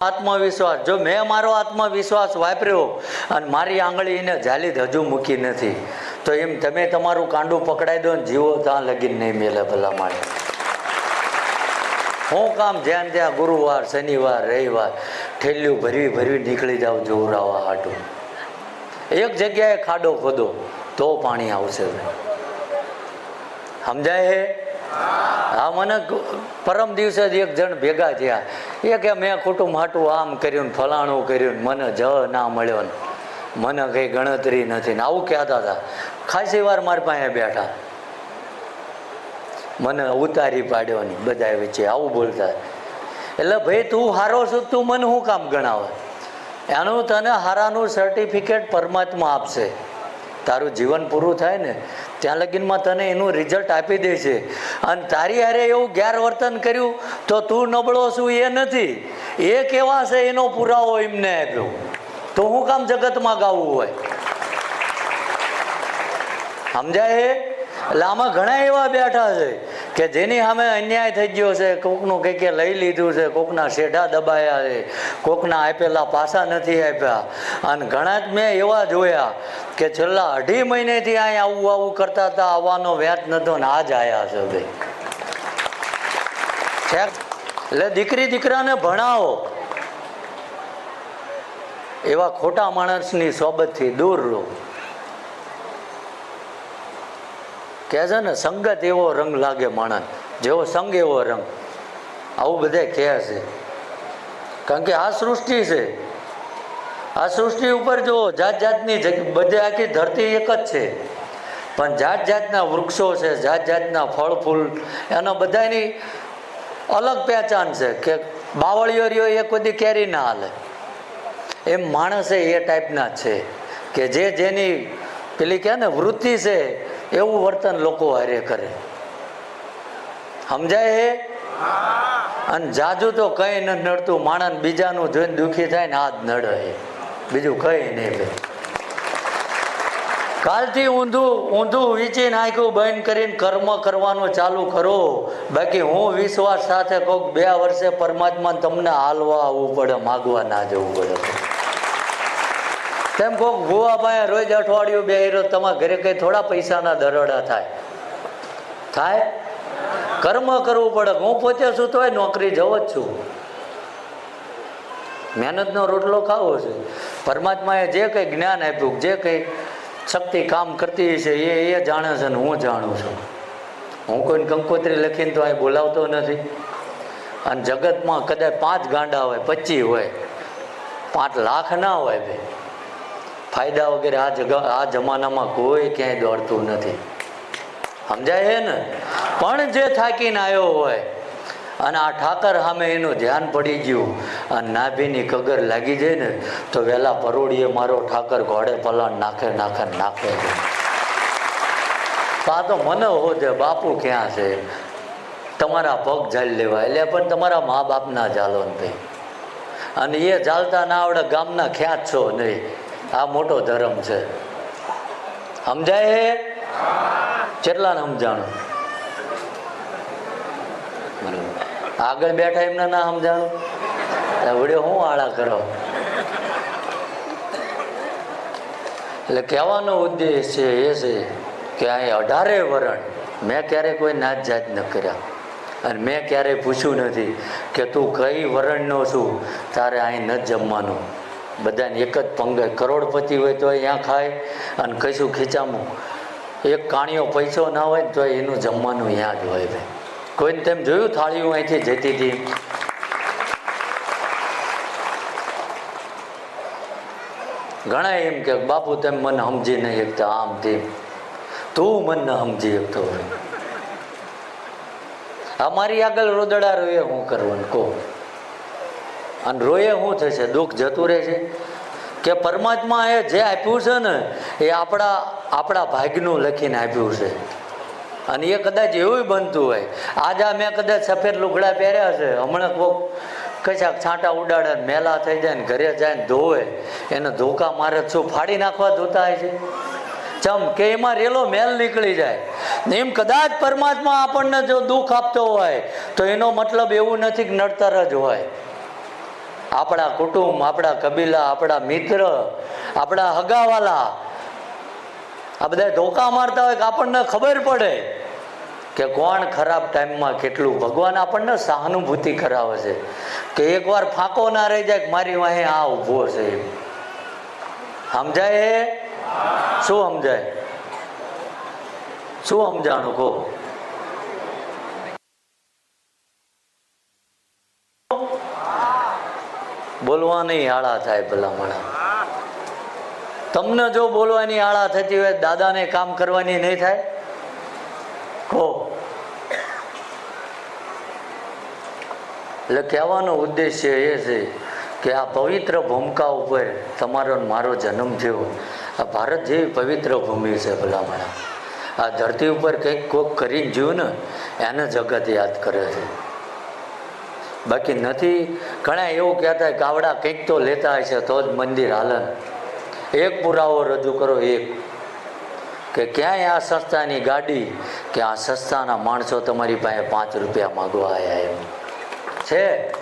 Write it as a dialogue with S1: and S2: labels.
S1: આત્મવિશ્વાસ. જો મેં મારો આત્મવિશ્વાસ વાપર્યો અને મારી આંગળી એને જાલી હજુ મૂકી નથી, તો એમ તમે તમારું કાંડું પકડાઈ દો ને જીવો ત્યાં લગીન નહીં મેલે ભલા માણે હું કામ જ્યાં ત્યાં ગુરુવાર, શનિવાર, રવિવાર, ઠેલ્યું ભરવી ભરવી નીકળી જાવ જોવરાવા હાટું. એક જગ્યાએ ખાડો ખોદો, તો પાણી આવશે. સમજાય હે? હા મને પરમ દિવસે જ એક જણ ભેગા થયા. એ કે મેં કુટુંબ હાટું આમ કર્યું ફલાણું કર્યું મને જ ના મળ્યો ને. મને કંઈ ગણતરી નથી ને આવું કહેતા હતા. ખાસી વાર મારી પાસે બેઠા. મને ઉતારી પાડ્યો ને બધા વચ્ચે આવું બોલતા. એટલે ભાઈ તું હારો છું તું મને શું કામ ગણાવે? એનું તને હારાનું સર્ટિફિકેટ પરમાત્મા આપશે. તારું જીવન પૂરું થાય ને, ત્યાં લગીનમાં તને એનું રિઝલ્ટ આપી દે છે અને તારી હારે એવું ગેરવર્તન કર્યું તો તું નબળો છું એ નથી. એ કેવા છે એનો પુરાવો એમને આપ્યો. તો હું કામ જગતમાં ગાવું હોય? સમજાય? એટલે આમાં ઘણા એવા બેઠા છે. કે જેની સામે અન્યાય થઈ ગયો છે, કોકનું કંઈક લઈ લીધું છે, કોકના શેઢા દબાયા છે, કોકના આપેલા પાસા નથી આપ્યા. અને ઘણા જ મેં એવા જોયા કે છેલ્લા અઢી મહિનેથી અહીંયા આવું આવું કરતા હતા, આવવાનો વ્યાજ નતો ને આજ આવ્યા છે ભાઈ એટલે દીકરી દીકરાને ભણાવો. એવા ખોટા માણસની સોબતથી દૂર રહો. કહે છે ને, સંગત એવો રંગ લાગે માણસ, જેવો સંગ એવો રંગ. આવું બધે કહે છે. કારણ કે આ સૃષ્ટિ છે. આ સૃષ્ટિ ઉપર જો જાત જાતની બધે આખી ધરતી એક જ છે. પણ જાત જાતના વૃક્ષો છે જાત જાતના ફળ, ફૂલ, એના બધાની અલગ પહેચાન છે કે બાવળીઓ રહ્યો એ કોઈ કેરી ના હાલે. એમ માણસે એ ટાઈપના છે કે જે જેની પેલી કહે ને, વૃત્તિ છે એવું વર્તન લોકો હારે કરે. સમજાય હે? અને જાજુ તો કઈ ન નડતું, માણસ બીજાનું જોઈને દુઃખી થાય ને આ જ નડે બીજું કઈ નહીં ભાઈ. કાલથી ઊંધું ઊંધું વીચી નાખ્યું, બંધ કરીને કર્મ કરવાનું ચાલુ કરો. બાકી હું વિશ્વાસ સાથે કહું બે વર્ષે પરમાત્મા તમને હાલવા આવવું પડે, માગવા ના જવું પડે. તેમ કોક ભૂવા પાસે રોજ અઠવાડિયું બે રોજ તમારા ઘરે કઈ થોડા પૈસાના દરોડા થાય. થાય? કર્મ કરવું પડે. હું પોતે છું તોય નોકરી જવો જ છું. મહેનતનો રોટલો ખાવો છે. પરમાત્માએ જે કંઈ જ્ઞાન આપ્યું, જે કંઈ શક્તિ કામ કરતી છે, એ એ જાણે છે ને હું જાણું છું. હું કોઈને કંકોત્રી લખીને તો અહીં બોલાવતો નથી. અને જગતમાં કદાચ પાંચ ગાંડા હોય પચીસ હોય, પાંચ લાખ ના હોય ભાઈ ફાયદા વગેરે આ જગ, આ જમાનામાં કોઈ ક્યાંય દોડતું નથી. સમજાય ને? પણ જે થાકીને આવ્યો હોય, અને આ ઠાકર સામે એનું ધ્યાન પડી ગયું અને નાભીની કગર લાગી જાય ને, તો વહેલા પરોળીએ મારો ઠાકર ઘોડે પલાણ નાખે નાખે નાખે. આ તો મને હોજે બાપુ ક્યાં છે? તમારા પગ ઝાલી લેવા એટલે પણ તમારા મા બાપના ઝાલો ને અને એ ચાલતા ના આવડે ગામના ખ્યાત છો નહીં. આ મોટો ધર્મ છે. સમજાય? કેટલા ને સમજાણું આગળ બેઠા એમને ના સમજાણું? વડે હું આળા કરો? એટલે કહેવાનો ઉદ્દેશ છે એ છે કે અહીં અઢારે વરણ મેં ક્યારેય કોઈ નાત જાત ન કર્યા. અને મેં ક્યારેય પૂછ્યું નથી કે તું કઈ વરણનો છું? તારે અહીં ન જમવાનું. બધાને એક જ પંગે કરોડપતિ હોય તો અહીંયા ખાય અને કશું ખીચામું. એક કાણીઓ પૈસો ના હોય તો એનું જમવાનું અહીંયા જ હોય ભાઈ. કોઈને તેમ જોયું થાળીઓ અહીંથી જતી હતી? ઘણા એમ કે, બાપુ, તેમ મને સમજી નહીં શકતા આમ તેમ. તું મને સમજી શકતો હોય. અમારી આગળ રોદડા રોયે હું કરવાનું? કહો. અને રોયે શું થશે? દુઃખ જતું રહેશે કે પરમાત્મા એ જે આપ્યું છે ને, એ આપણા આપણા ભાગ્યનું લખીને આપ્યું છે. અને એ કદાચ એવું બનતું હોય. આજે મેં કદાચ સફેદ લુગડા પહેર્યા છે. હમણાં કોક કશાક છાંટા ઉડાડે મેલા થઈ જાય ને ઘરે જાય ને ધોવે. એને ધોકા મારે શું ફાડી નાખવા ધોતા હોય છે? ચમ કે એમાં રેલો મેલ નીકળી જાય. એમ કદાચ પરમાત્મા આપણને જો દુઃખ આપતો હોય, તો એનો મતલબ એવું નથી કે નડતર જ હોય. આપણા કુટુંબ આપણા કબીલા આપણા મિત્ર આપણા હગાવાલા. આ બધા ધોકા મારતા હોય કે આપણને ખબર પડે કે કોણ ખરાબ ટાઈમમાં કેટલું. ભગવાન આપણને સહાનુભૂતિ કરાવે છે. કે એકવાર ફાંકો ના રહી જાય કે મારી વાહે આ ઊભો છે. એમ. સમજાય શું સમજાય? શું સમજાણું કહો? બોલવાની આળા થાય ભલામણા. તમને જો બોલવાની આળા થતી હોય, દાદાને કામ કરવાની નહીં થાય? એટલે કહેવાનો ઉદ્દેશ્ય એ છે કે આ પવિત્ર ભૂમિકા ઉપર તમારો મારો જન્મ થયો. આ ભારત જેવી પવિત્ર ભૂમિ છે ભલામણા. આ ધરતી ઉપર કંઈક કોક કરીને જીવ ને એને જગત યાદ કરે છે. બાકી નથી. ઘણા એવું કહેતા કાવડા કંઈક તો લેતા હશે તો જ મંદિર હાલે. એક પુરાવો રજૂ કરો, એક. કે ક્યાંય આ સંસ્થાની ગાડી કે આ સંસ્થાના માણસો તમારી પાસે પાંચ રૂપિયા માગવા આવ્યા એમ. છે?